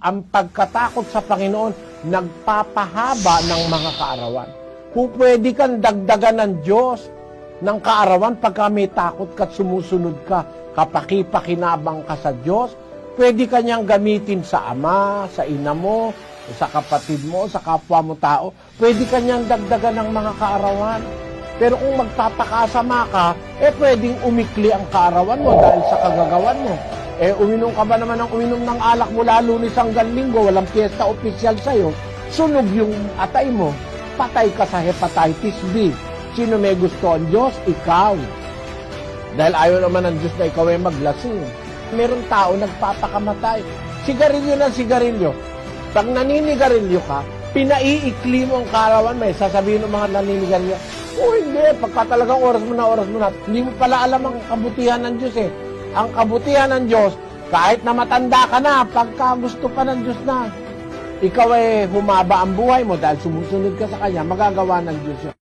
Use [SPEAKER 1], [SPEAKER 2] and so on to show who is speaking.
[SPEAKER 1] ang pagkatakot sa Panginoon nagpapahaba ng mga kaarawan. Kung pwede kang dagdagan ng Diyos ng kaarawan pagka may takot ka at sumusunod ka, kapakipakinabang ka sa Diyos, pwede ka niyang gamitin sa ama, sa ina mo, sa kapatid mo, sa kapwa mo tao. Pwede ka niyang dagdagan ng mga kaarawan. Pero kung magpapakasama ka, eh pwedeng umikli ang kaarawan mo dahil sa kagagawan mo. Eh uminom ka ba naman ng uminom ng alak mula lunes hanggang linggo, walang piyesta opisyal sa'yo, sunog yung atay mo, patay ka sa hepatitis B. Sino may gusto ang Diyos? Ikaw. Dahil ayaw naman ng Diyos na ikaw ay maglasing. Meron tao nagpapakamatay. Sigarilyo na sigarilyo. Pag naninigarilyo ka, pinaiikli mo ang karawan mo. eh. Sasabihin ng mga naninigarilyo, o hindi, pagka talagang oras mo na, oras mo na. Hindi mo pala alam ang kabutihan ng Diyos eh. Ang kabutihan ng Diyos, kahit na matanda ka na, pagka gusto pa ng Diyos na, ikaw ay humaba ang buhay mo dahil sumusunod ka sa Kanya, magagawa ng Diyos yun.